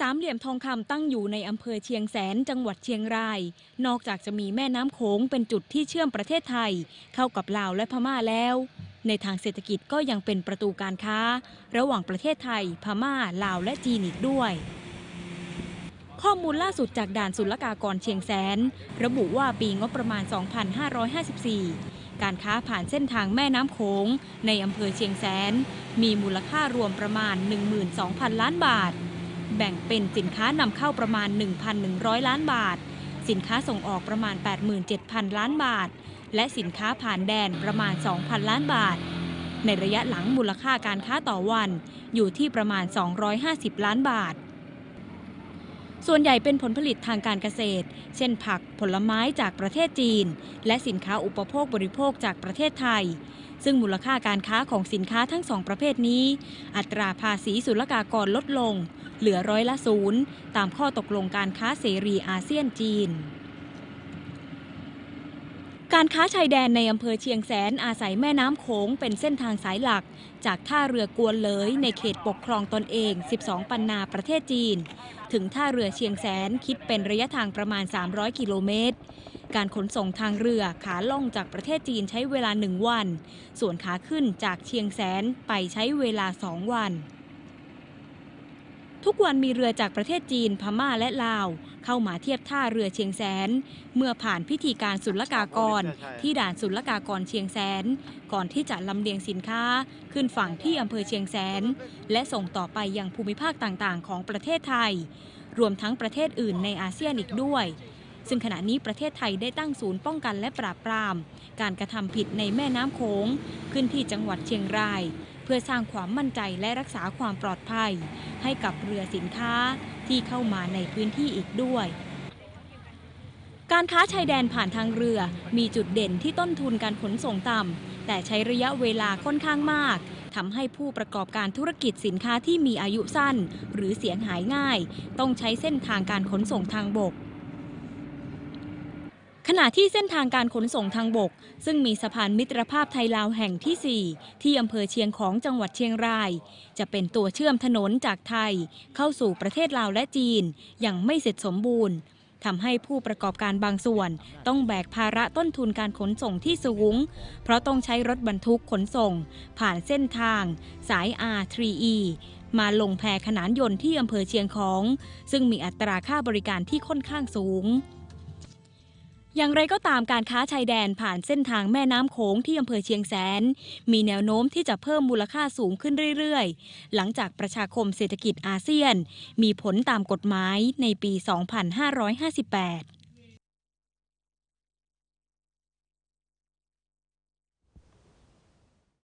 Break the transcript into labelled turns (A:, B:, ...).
A: สามเหลี่ยมทองคำตั้งอยู่ในอำเภอเชียงแสนจังหวัดเชียงราย นอกจากจะมีแม่น้ำโขงเป็นจุดที่เชื่อมประเทศไทย เข้ากับลาวและพม่าแล้ว ในทางเศรษฐกิจก็ยังเป็นประตูการค้า ระหว่างประเทศไทย พม่า ลาวและจีนอีกด้วยข้อมูลล่าสุดจากด่านศุลกากรเชียงแสน ระบุว่าปีงบประมาณ 2554 การค้าผ่านเส้นทางแม่น้ำโขงในอำเภอเชียงแสน มีมูลค่ารวมประมาณ 12,000 ล้านบาท แบ่งเป็นสินค้านำเข้าประมาณ 1,100 ล้านบาท สินค้าส่งออกประมาณ 87,000 ล้านบาท และสินค้าผ่านแดนประมาณ 2,000 ล้านบาท ในระยะหลังมูลค่าการค้าต่อวันอยู่ที่ประมาณ 250 ล้านบาท ส่วนใหญ่เป็นผลผลิตทางการเกษตร เช่นผักผลไม้จากประเทศจีน และสินค้าอุปโภคบริโภคจากประเทศไทย ซึ่งมูลค่าการค้าของสินค้าทั้งสองประเภทนี้ อัตราภาษีศุลกากรลดลง เหลือร้อยละศูนย์ตามข้อตกลงการค้าเสรีอาเซียนจีนการค้าชายแดนในอำเภอเชียงแสนอาศัยแม่น้ำโขงเป็นเส้นทางสายหลัก จากท่าเรือกวนเลยในเขตปกครองตนเอง 12 ปันนาประเทศจีน ถึงท่าเรือเชียงแสนคิดเป็นระยะทางประมาณ 300 กิโลเมตร การขนส่งทางเรือขาล่องจากประเทศจีนใช้เวลาหนึ่งวัน ส่วนขาขึ้นจากเชียงแสนไปใช้เวลาสองวัน ทุกวันมีเรือจากประเทศจีนพม่าและลาว เข้ามาเทียบท่าเรือเชียงแสน เมื่อผ่านพิธีการศุลกากร ที่ด่านศุลกากรเชียงแสน ก่อนที่จะลำเลียงสินค้า ขึ้นฝั่งที่อำเภอเชียงแสน และส่งต่อไปยังภูมิภาคต่างๆ ของประเทศไทย รวมทั้งประเทศอื่นในอาเซียนอีกด้วย ซึ่งขณะนี้ประเทศไทยได้ตั้งศูนย์ป้องกันและปราบปราม การกระทำผิดในแม่น้ำโขงขึ้นที่จังหวัดเชียงราย เพื่อสร้างความมั่นใจและรักษาความปลอดภัย ให้กับเรือสินค้าที่เข้ามาในพื้นที่อีกด้วยการค้าชายแดนผ่านทางเรือมีจุดเด่นที่ต้นทุนการขนส่งต่ำ แต่ใช้ระยะเวลาค่อนข้างมากทำให้ผู้ประกอบการธุรกิจสินค้าที่มีอายุสั้น หรือเสียหายง่าย ต้องใช้เส้นทางการขนส่งทางบก ขณะที่เส้นทางการขนส่งทางบก ซึ่งมีสะพานมิตรภาพไทยลาวแห่งที่ 4 ที่อำเภอเชียงของจังหวัดเชียงราย จะเป็นตัวเชื่อมถนนจากไทย เข้าสู่ประเทศลาวและจีนอย่างไม่เสร็จสมบูรณ์ทำให้ผู้ประกอบการบางส่วน ต้องแบกภาระต้นทุนการขนส่งที่สูง เพราะต้องใช้รถบรรทุกขนส่ง ผ่านเส้นทาง สาย R3E มาลงแพขนานยนต์ที่อำเภอเชียงของ ซึ่งมีอัตราค่าบริการที่ค่อนข้างสูง อย่างไรก็ตามการค้าชายแดนผ่านเส้นทางแม่น้ำโขงที่อำเภอเชียงแสน มีแนวโน้มที่จะเพิ่มมูลค่าสูงขึ้นเรื่อยๆ หลังจากประชาคมเศรษฐกิจอาเซียน มีผลตามกฎหมายในปี 2558